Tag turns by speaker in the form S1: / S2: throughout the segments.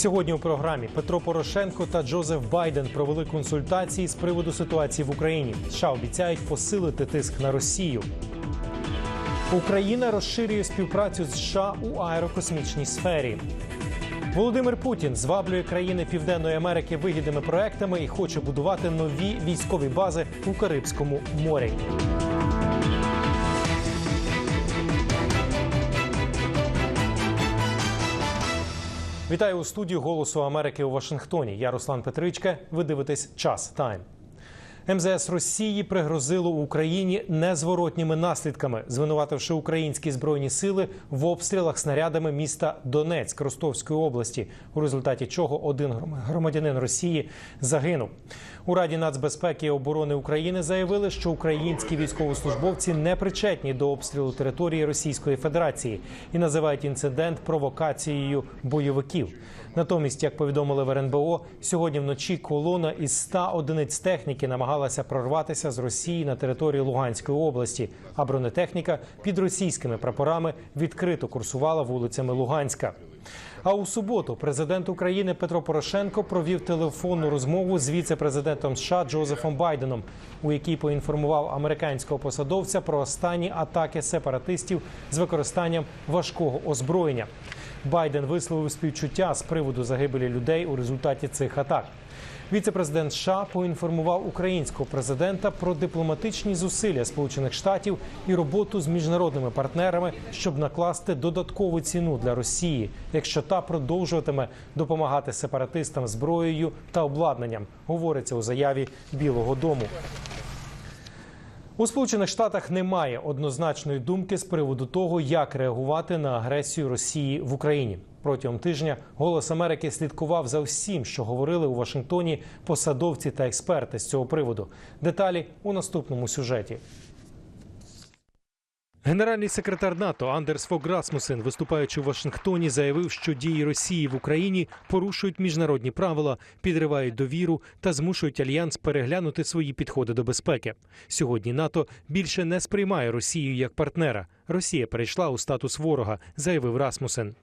S1: Сьогодні у програмі Петро Порошенко та Джозеф Байден провели консультації з приводу ситуації в Україні. США обіцяють посилити тиск на Росію. Україна розширює співпрацю з США у аерокосмічній сфері. Володимир Путін зваблює країни Південної Америки вигідними проектами і хоче будувати нові військові бази у Карибському морі. Вітаю у студії Голосу Америки у Вашингтоні. Я Руслан Петричка. Ви дивитесь час Тайм. МЗС Росії пригрозило Україні незворотніми наслідками, звинувативши українські збройні сили в обстрілах снарядами міста Донецьк Ростовської області, у результаті чого один громадянин Росії загинув. У Раді нацбезпеки і оборони України заявили, що українські військовослужбовці не причетні до обстрілу території Російської Федерації і називають інцидент провокацією бойовиків. Натомість, як повідомили в РНБО, сьогодні вночі колона із 100 одиниць техніки намагалася прорватися з Росії на територію Луганської області, а бронетехніка під російськими прапорами відкрито курсувала вулицями Луганська. А у суботу президент України Петро Порошенко провів телефонну розмову з віце-президентом США Джозефом Байденом, у якій поінформував американського посадовця про останні атаки сепаратистів з використанням важкого озброєння. Байден висловив співчуття з приводу загибелі людей у результаті цих атак. Віце-президент США поінформував українського президента про дипломатичні зусилля Сполучених Штатів і роботу з міжнародними партнерами, щоб накласти додаткову ціну для Росії, якщо та продовжуватиме допомагати сепаратистам зброєю та обладнанням, говориться у заяві Білого Дому. У Сполучених Штатах немає однозначної думки з приводу того, як реагувати на агресію Росії в Україні. Протягом тижня голос Америки слідкував за всім, що говорили у Вашингтоні посадовці та експерти з цього приводу. Деталі у наступному сюжеті. Генеральний секретар НАТО Андерс Фог Расмусен, виступаючи в Вашингтоні, заявив, що дії Росії в Україні порушують міжнародні правила, підривають довіру та змушують альянс переглянути свої підходи до безпеки. Сьогодні НАТО більше не сприймає Росію як партнера. Росія перейшла у статус ворога, заявив Расмусен.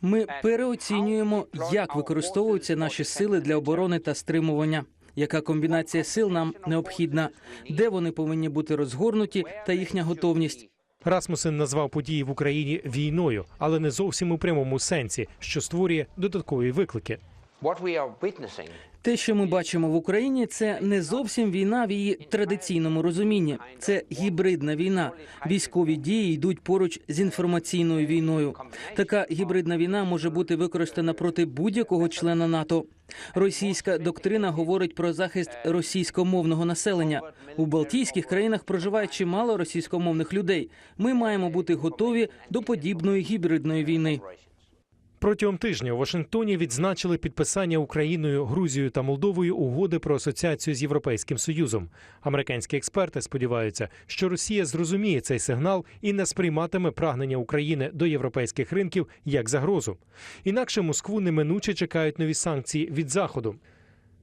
S2: Ми переоцінюємо, як використовуються наші сили для оборони та стримування. Яка комбінація сил нам необхідна, де вони повинні бути розгорнуті та їхня готовність.
S1: Расмусен назвав події в Україні війною, але не зовсім у прямому сенсі, що створює додаткові виклики.
S2: Те, що ми бачимо в Україні, це не зовсім війна в її традиційному розумінні. Це гібридна війна. Військові дії йдуть поруч з інформаційною війною. Така гібридна війна може бути використана проти будь-якого члена НАТО. Російська доктрина говорить про захист російськомовного населення. У Балтійських країнах проживає чимало російськомовних людей. Ми маємо бути готові до подібної гібридної війни.
S1: Протягом тижня у Вашингтоні відзначили підписання Україною, Грузією та Молдовою угоди про асоціацію з Європейським Союзом. Американські експерти сподіваються, що Росія зрозуміє цей сигнал і не сприйматиме прагнення України до європейських ринків як загрозу. Інакше Москву неминуче чекають нові санкції від заходу.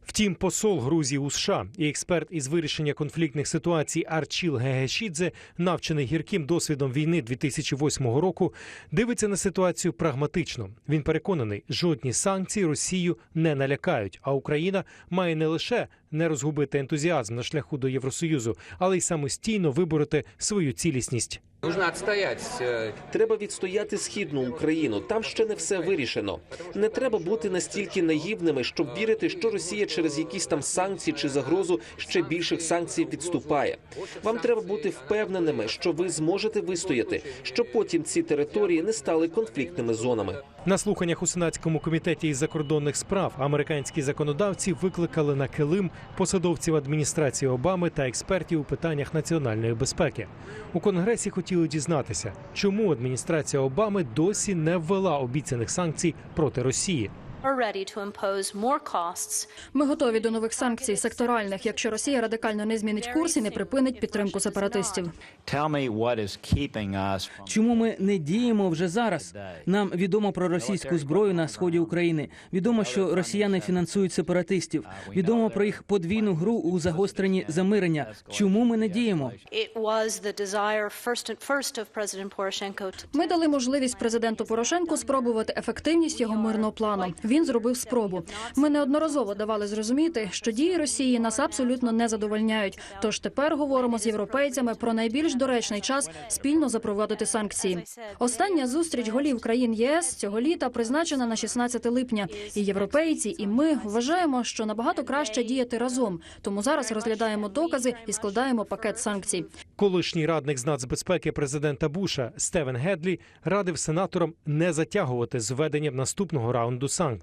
S1: Втім, посол Грузії у США і експерт із вирішення конфліктних ситуацій Арчіл Гегешідзе, навчений гірким досвідом війни 2008 року, дивиться на ситуацію прагматично. Він переконаний, жодні санкції Росію не налякають, а Україна має не лише не розгубити ентузіазм на шляху до Євросоюзу, але й самостійно вибороти свою цілісність.
S3: Э,
S4: Треба відстояти східну Україну. Там ще не все вирішено. Не треба бути настільки наївними, щоб вірити, що Росія через якісь там санкції чи загрозу ще більших санкцій відступає. Вам треба бути впевненими, що ви зможете вистояти, щоб потім ці території не стали конфліктними зонами.
S1: На слуханнях у сенатському комітеті із закордонних справ американські законодавці викликали на килим посадовців адміністрації Обами та експертів у питаннях національної безпеки. У конгресі хотіли дізнатися, чому адміністрація Обами досі не ввела обіцяних санкцій проти Росії.
S5: Are ready to impose more costs
S6: Ми готові до нових санкцій секторальних, якщо Росія радикально не змінить курс і не припинить підтримку сепаратистів.
S7: Tell me what is keeping us
S8: Чому ми не діємо вже зараз? Нам відомо про російську зброю на сході України. Відомо, що росіяни фінансують сепаратистів. Відомо про їх подвійну гру у загостренні замирення. Чому ми не діємо?
S5: It was the desire first and first of President Poroshenko to
S6: Ми дали можливість президенту Порошенку спробувати ефективність його мирного плану. Він зробив спробу. Ми неодноразово давали зрозуміти, що дії Росії нас абсолютно не задовольняють. Тож тепер говоримо з європейцями про найбільш доречний час спільно запровадити санкції. Остання зустріч голів країн ЄС цього літа призначена на 16 липня. І європейці, і ми вважаємо, що набагато краще діяти разом. Тому зараз розглядаємо докази і складаємо пакет санкцій.
S1: Колишній радник з нацбезпеки президента Буша Стевен Гедлі радив сенаторам не затягувати з введенням наступного раунду санкцій.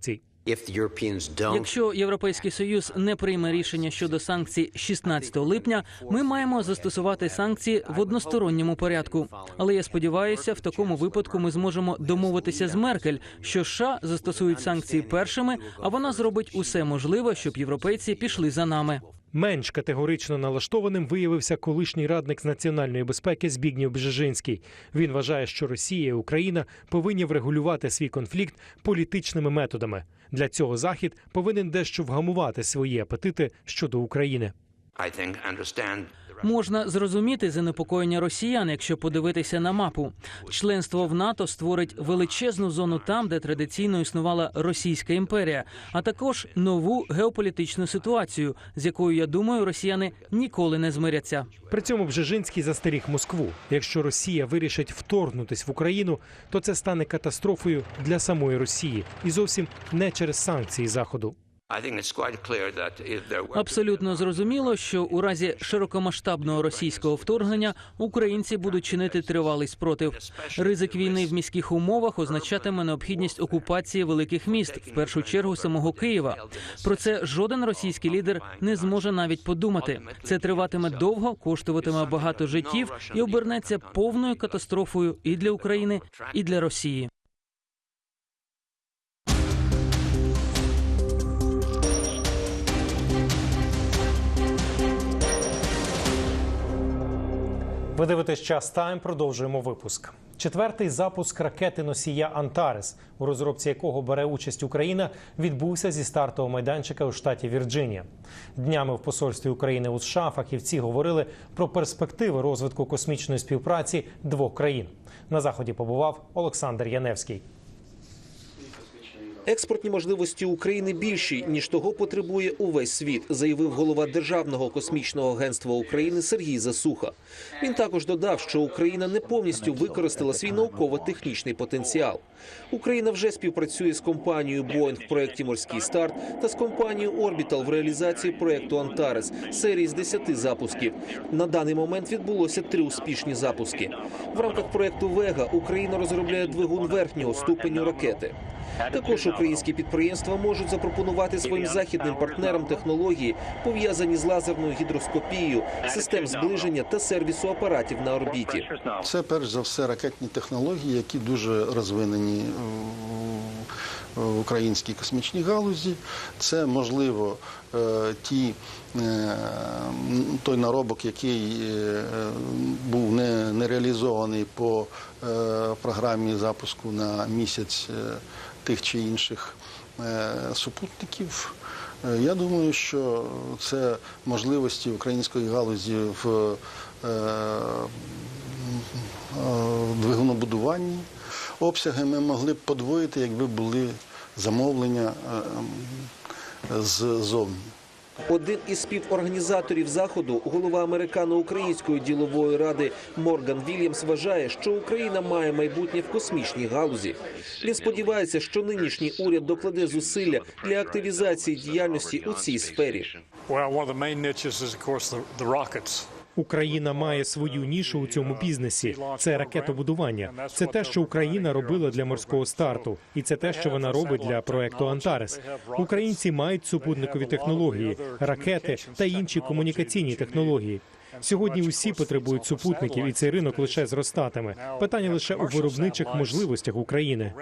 S9: Don't
S8: Якщо Європейський союз не прийме рішення щодо санкцій 16 липня, ми маємо застосувати санкції в односторонньому порядку. Але я сподіваюся, в такому випадку ми зможемо домовитися з Меркель, що США застосують санкції першими, а вона зробить усе можливе, щоб європейці пішли за нами.
S1: Менш категорично налаштованим виявився колишній радник з національної безпеки Збігнів Бжежинський. Він вважає, що Росія і Україна повинні врегулювати свій конфлікт політичними методами. Для цього захід повинен дещо вгамувати свої апетити щодо України.
S9: I think understand
S8: Можна зрозуміти занепокоєння росіян, якщо подивитися на мапу. Членство в НАТО створить величезну зону там, де традиційно існувала Російська імперія, а також нову геополітичну ситуацію, з якою я думаю, росіяни ніколи не змиряться.
S1: При цьому Бжежинський застеріг Москву. Якщо Росія вирішить вторгнутись в Україну, то це стане катастрофою для самої Росії і зовсім не через санкції Заходу.
S8: Абсолютно зрозуміло, що у разі широкомасштабного російського вторгнення українці будуть чинити тривалий спротив. Ризик війни в міських умовах означатиме необхідність окупації великих міст, в першу чергу самого Києва. Про це жоден російський лідер не зможе навіть подумати. Це триватиме довго, коштуватиме багато життів і обернеться повною катастрофою і для України, і для Росії.
S1: Ви дивитесь час тайм. Продовжуємо випуск. Четвертий запуск ракети носія Антарес, у розробці якого бере участь Україна, відбувся зі стартового майданчика у штаті Вірджинія. Днями в посольстві України у США фахівці говорили про перспективи розвитку космічної співпраці двох країн. На заході побував Олександр Яневський.
S4: Експортні можливості України більші ніж того потребує увесь світ, заявив голова Державного космічного агентства України Сергій Засуха. Він також додав, що Україна не повністю використала свій науково-технічний потенціал. Україна вже співпрацює з компанією Boeing в проєкті Морський старт та з компанією Orbital в реалізації проєкту Антарес серії з 10 запусків. На даний момент відбулося три успішні запуски. В рамках проєкту Вега Україна розробляє двигун верхнього ступеню ракети. Також українські підприємства можуть запропонувати своїм західним партнерам технології, пов'язані з лазерною гідроскопією, систем зближення та сервісу апаратів на орбіті.
S10: Це перш за все ракетні технології, які дуже розвинені в- в українській космічній галузі. Це можливо е, ті, е, той наробок, який е, був не, не реалізований по програмі запуску на місяць тих чи інших супутників. Я думаю, що це можливості української галузі в двигунобудуванні. Обсяги ми могли б подвоїти, якби були замовлення е, ем, ззовні.
S4: Один із співорганізаторів заходу, голова американо-української ділової ради Морган Вільямс, вважає, що Україна має майбутнє в космічній галузі. Він сподівається, що нинішній уряд докладе зусилля для активізації діяльності у цій сфері.
S1: Україна має свою нішу у цьому бізнесі. Це ракетобудування. Це те, що Україна робила для морського старту, і це те, що вона робить для проекту Антарес. Українці мають супутникові технології, ракети та інші комунікаційні технології. Сьогодні усі потребують супутників, і цей ринок лише зростатиме. Питання лише у виробничих можливостях України.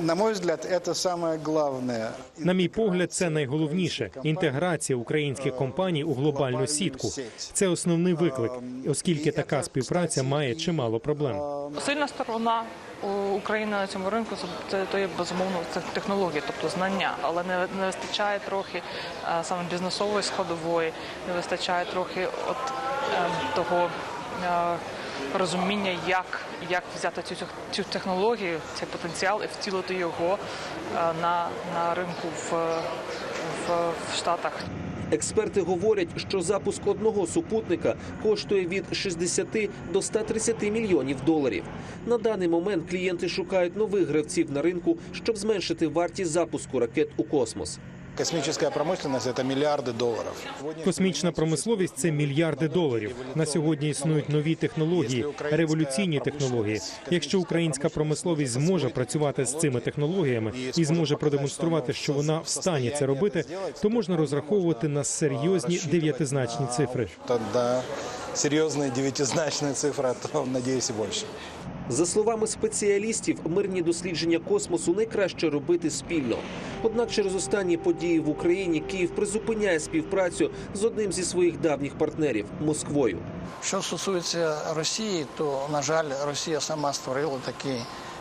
S11: На мой взгляд, это самое главное.
S1: На мій погляд, це найголовніше інтеграція українських компаній у глобальну сітку. Це основний виклик, оскільки така співпраця має чимало проблем.
S12: Сильна сторона України на цьому ринку це то є безумовно це технології, тобто знання, але не, не вистачає трохи е, саме бізнесової складової, не вистачає трохи от того е, розуміння, як, як взяти цю, цю технологію, цей потенціал і втілити його е, на, на ринку в, в, в Штатах.
S4: Експерти говорять, що запуск одного супутника коштує від 60 до 130 мільйонів доларів. На даний момент клієнти шукають нових гравців на ринку, щоб зменшити вартість запуску ракет у космос.
S11: Космическая промышленность – это миллиарды долларов.
S1: Космічна промисловість це мільярди доларів. На сьогодні існують нові технології, революційні технології. Якщо українська промисловість зможе працювати з цими технологіями і зможе продемонструвати, що вона в стані це робити, то можна розраховувати на серйозні дев'ятизначні цифри.
S11: Тогда серьезные девятизначные цифры, а то, надеюсь, и больше.
S4: За словами спеціалістів, мирні дослідження космосу найкраще робити спільно. Однак через останні події в Україні Київ призупиняє співпрацю з одним зі своїх давніх партнерів Москвою.
S13: Що стосується Росії, то на жаль, Росія сама створила такі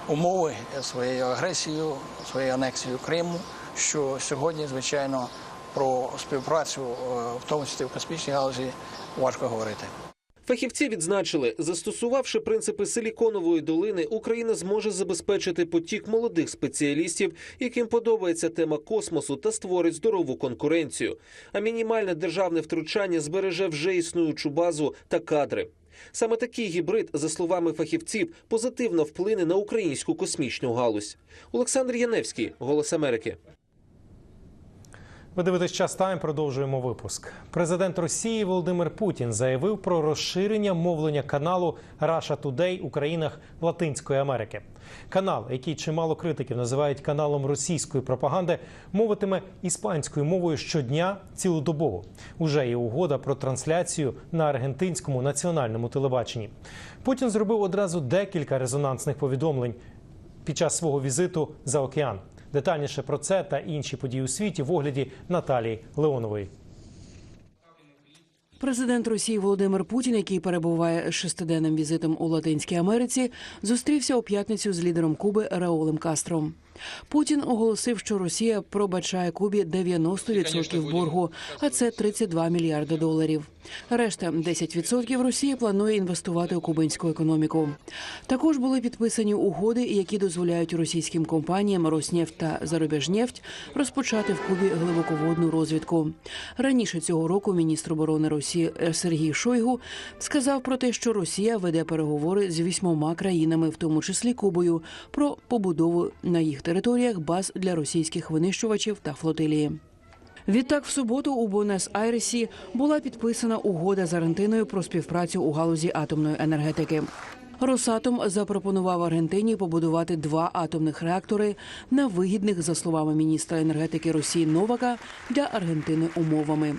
S13: умови своєю агресією, своєю анексією Криму. Що сьогодні, звичайно, про співпрацю, е, в тому числі в космічній галузі, важко говорити.
S4: Фахівці відзначили, застосувавши принципи силіконової долини, Україна зможе забезпечити потік молодих спеціалістів, яким подобається тема космосу та створить здорову конкуренцію. А мінімальне державне втручання збереже вже існуючу базу та кадри. Саме такий гібрид, за словами фахівців, позитивно вплине на українську космічну галузь. Олександр Яневський, Голос Америки.
S1: Ви дивитесь час тайм. Продовжуємо випуск. Президент Росії Володимир Путін заявив про розширення мовлення каналу Russia Today у країнах Латинської Америки. Канал, який чимало критиків називають каналом російської пропаганди, мовитиме іспанською мовою щодня цілодобово. Уже є угода про трансляцію на аргентинському національному телебаченні. Путін зробив одразу декілька резонансних повідомлень під час свого візиту за океан. Детальніше про це та інші події у світі в огляді Наталії Леонової.
S2: Президент Росії Володимир Путін, який перебуває шестиденним візитом у Латинській Америці, зустрівся у п'ятницю з лідером Куби Раулем Кастром. Путін оголосив, що Росія пробачає Кубі 90% боргу, а це 32 мільярди доларів. Решта 10% Росія планує інвестувати у кубинську економіку. Також були підписані угоди, які дозволяють російським компаніям Роснефть та Зарубіжнефть розпочати в Кубі глибоководну розвідку. Раніше цього року міністр оборони Росії Сергій Шойгу сказав про те, що Росія веде переговори з вісьмома країнами, в тому числі Кубою, про побудову на їх територіях баз для російських винищувачів та флотилії. Відтак, в суботу у Буенос-Айресі була підписана угода з Аргентиною про співпрацю у галузі атомної енергетики. Росатом запропонував Аргентині побудувати два атомних реактори на вигідних, за словами міністра енергетики Росії Новака, для Аргентини умовами.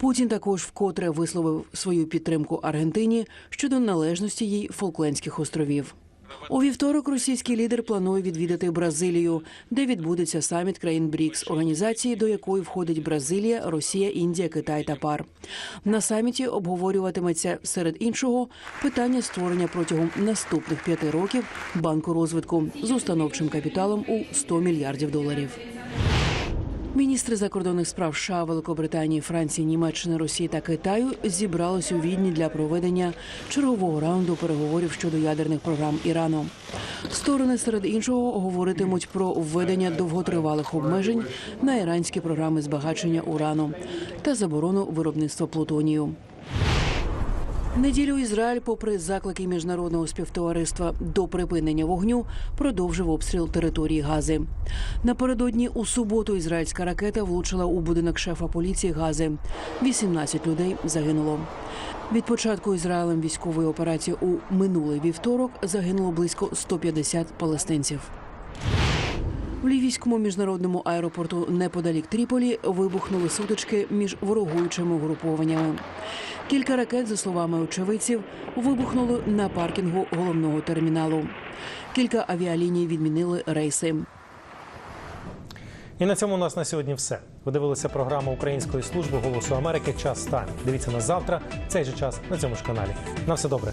S2: Путін також вкотре висловив свою підтримку Аргентині щодо належності їй Фолклендських островів. У вівторок російський лідер планує відвідати Бразилію, де відбудеться саміт країн БРІКС, організації, до якої входить Бразилія, Росія, Індія, Китай та ПАР. На саміті обговорюватиметься серед іншого питання створення протягом наступних п'яти років банку розвитку з установчим капіталом у 100 мільярдів доларів. Міністри закордонних справ США, Великобританії, Франції, Німеччини, Росії та Китаю зібрались у Відні для проведення чергового раунду переговорів щодо ядерних програм Ірану. Сторони серед іншого говоритимуть про введення довготривалих обмежень на іранські програми збагачення урану та заборону виробництва плутонію. Неділю Ізраїль, попри заклики міжнародного співтовариства до припинення вогню, продовжив обстріл території Гази. Напередодні у суботу ізраїльська ракета влучила у будинок шефа поліції Гази. 18 людей загинуло. Від початку Ізраїлем військової операції у минулий вівторок загинуло близько 150 палестинців. В лівійському міжнародному аеропорту неподалік Тріполі вибухнули сутички між ворогуючими угрупованнями. Кілька ракет, за словами очевидців, вибухнули на паркінгу головного терміналу. Кілька авіаліній відмінили рейси.
S1: І на цьому у нас на сьогодні все. Ви дивилися програму Української служби голосу Америки. Час тайм. Дивіться нас завтра. Цей же час на цьому ж каналі. На все добре.